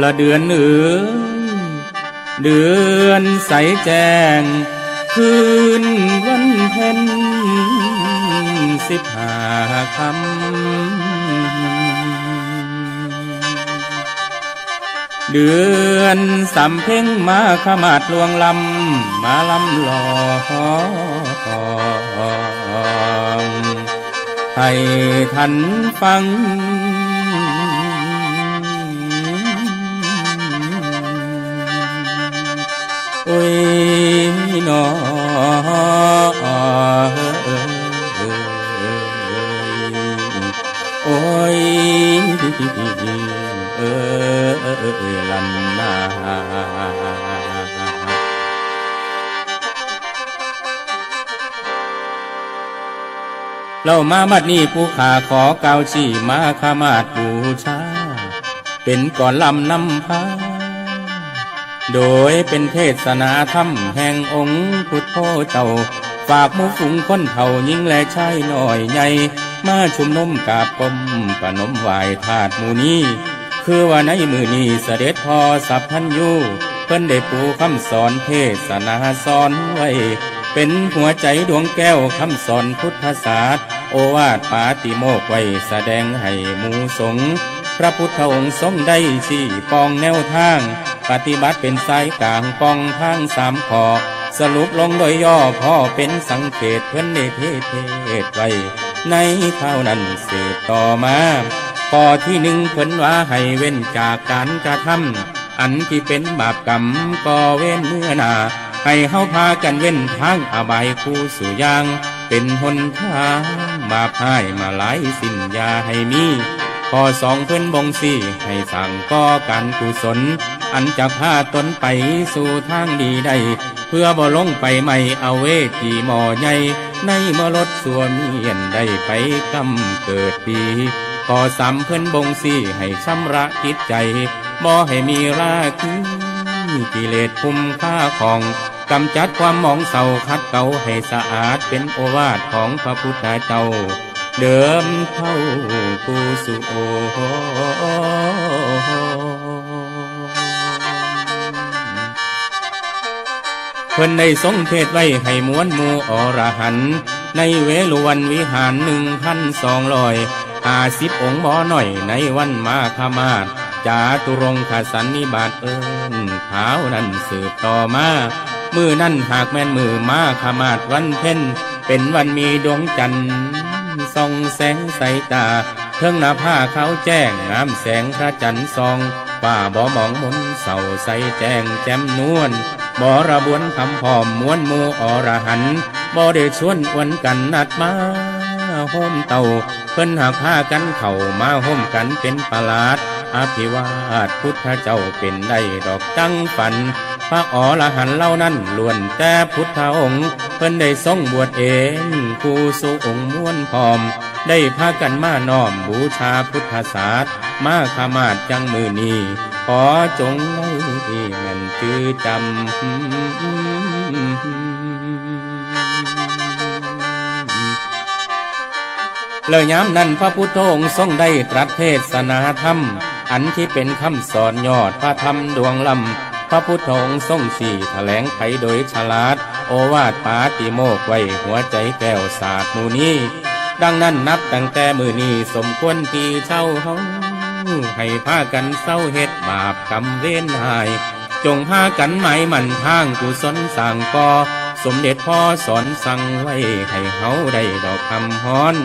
ละเดือนเอือเดือนใสแจ้ง คืนวันเพ็ญสิบห้าคำ เดือนสำเพ็งมาขมาดลวงลำ มาลำหล่อให้ทันฟัง อ้ยนอโอ้ยเออเออลันนาเรามามัดนี้ผู้ขาขอเกาวชี้มาขามาดบูชา เป็นก่อนลำนำพา โดยเป็นเทศนาธรรมแห่งองค์พุทธเจ้า ฝากมูฝูงคนเท่ายิ่งและชายหน่อยใหญ่มาชุมนุมกาบกมปนมไหวธาตุมูนี้ คือว่าในมือนี้เสด็จพอสัพพันยูเพิ่นได้ปูคำสอนเทศนาสอนไว้ เป็นหัวใจดวงแก้วคำสอนพุทธศาสตร์ โอวาทปาติโมกไว้แสดงให้มูสง พระพุทธองค์ทรงได้ชี้ปองแนวทาง ปฏิบัติเป็นสายกลางป้องทางสามขอสรุปลงโดยย่อพ่อเป็นสังเกตเพื่อนได้เทศไว้ ในข้านั้นสืบต่อมาข้อที่หนึ่งเพิ่นว่าให้เว้นจากการกระทำอันที่เป็นบาปกรรมก่อเว้นเมื่อนาให้เฮาพากันเว้นทางอบายคู่สู่ยาง เป็นหนทางบาปให้มาหลายสิ้นยาให้มีข้อสองเพิ่นบงสี่ให้สั่งก่อการกุศล อันจะพาตนไปสู่ทางดีได้ เพื่อบ่ลงไปไม่เอาเวทีหมอใหญ่ในมรดสัวเมียนได้ไปกำเกิดดีขอสามเพิ่อนบงสี่ให้ชำระจิตใจบ่ให้มีราคีกิเลสคุมค่าของกำจัดความมองเศร้าคัดเก่าให้สะอาดเป็นโอวาทของพระพุทธเจ้า เดิมเท่ากูสุโอ เพิ่นได้ทรงเทศไว้ให้มวลหมูอรหันต์ในเวลวันวิหารหนึ่งพันสองร้อยห้าสิบองค์หมอหน่อยในวันมาคมาศจาตุรงขสันนิบาตเอิญขานั้นสืบต่อมา มือนั่นหากแม่นมือมาขมาดวันเพ็ญเป็นวันมีดวงจันทร์ส่องแสงใสตาเทิงหน้าผ้าขาวแจ้งงามแสงพระจันทร์ส่องป่าบ่มองมนเศร้าใสแจ้งแจ่มนวล บ่ระบวนคำพอมมวนมูอรหันบ่ได้ชวนอวนกันนัดมาโฮมเต่าเพิ่นหากพากันเข้ามาโฮมกันเป็นประหลาดอภิวาทพุทธเจ้าเป็นได้ดอกจังฝัน พระอรหันเล่านั้นล้วนแต่พุทธองค์ เพิ่นได้ทรงบวชเองผู้สุองค์ม้วนพร้อม ได้พากันมาน้อมบูชาพุทธศาสตร์มาขมาดจังมือนี้ ขอจงได้แม่นจือจำเลยย้ำนั้นพระพุทธองค์ทรงได้ตรัสเทศนาธรรม อันที่เป็นคำสอนยอดพระธรรมดวงลำ พระพุทธองค์ทรงสี่แถลงไขโดยฉลาด โอวาทปาติโมกไว้หัวใจแก้วศาสตร์มูนี้ดังนั้นนับตั้งแต่มือนี้สมควรที่เช่าห้อง ให้พากันเศร้าเฮ็ดบาปกรรมเว้นหาย จงพากันหมายมันทางกุศลสั่งก่อสมเด็จพ่อสอนสั่งไว้ให้เฮาได้ดอกคำฮ้อน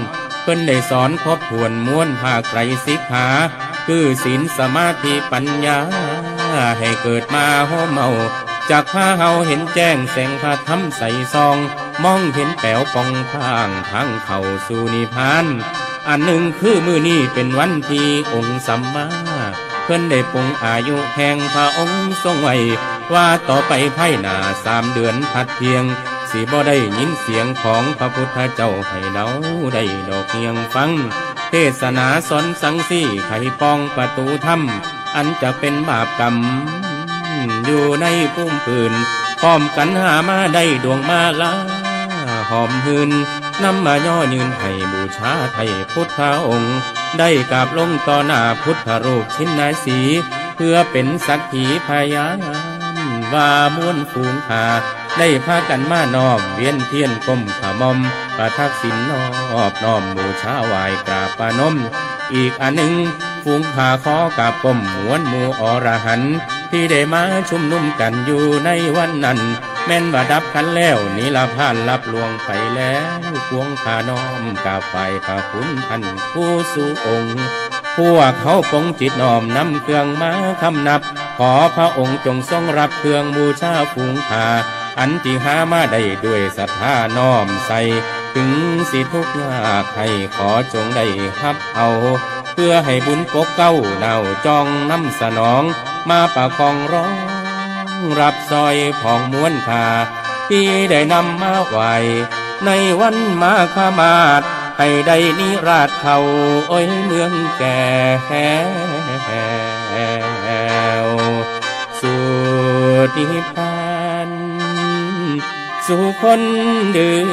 เพิ่นได้สอนครบถ้วนม้วนภาคไตรสิกขาคือศีลสมาธิปัญญา ให้เกิดมาโฮเมาจากพาเฮาเห็นแจ้งแสงพระธรรมใสซอง มองเห็นแป๋วปองทางทางเข้าสู่นิพพาน อันหนึ่งคือมือนี้เป็นวันที่องค์สัมมา เพื่อนได้ปรงอายุแห่งพระองค์ทรงไว้ ว่าต่อไปภายหน้าสามเดือนพัดเพียงสิบ่ได้ยินเสียงของพระพุทธเจ้าให้เดาได้ดอกเพียงฟัง เทศนาสอนสังสีไขปองประตูถ้ำอันจะเป็นบาปกรรม อยู่ในพุ่มปืนพร้อมกันหามาได้ดวงมาลาหอมหืน นำมาย่อยืนให้บูชาไทยพุทธองค์ ได้กราบลงต่อหน้าพุทธรูปชิ้นนาสี เพื่อเป็นสักขีพยานว่ามวลฝูงหาได้พากันมานอมเวียนเทียนก้มขมอม ประทักษิณนอบน้อมบูชาไหวกราบประนม อีกอันหนึ่งฝูงขาขอกราบก้มหวนหมูอรหันที่ได้มาชุมนุมกันอยู่ในวันนั้น แม่นว่าดับกันแล้วนิลพานรับลวงไปแล้วพวงขาน้อมกาไฟพระคุณท่านผู้สู่องค์ พวกเขาปงจิตน้อมนำเครื่องมาคำนับ ขอพระองค์จงทรงรับเครื่องบูชาฝูงขาอันที่หามาได้ด้วยศรัทธาน้อมใส่ถึงสิทุกข์ยากให้ขอจงได้ฮับเอา เพื่อให้บุญปกเก้าเนาจองน้ำสนอง มาประคองร้อง รับซอยผ่องม้วนขาที่ได้นำมาไหวในวันมาขมาดให้ได้นิราชเขาโอ้ยเมืองแก่สู่นิพพานสู่คนดื้อ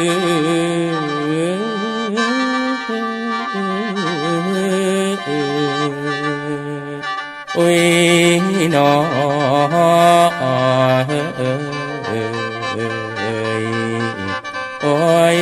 โอ้ยนอ โอ้ย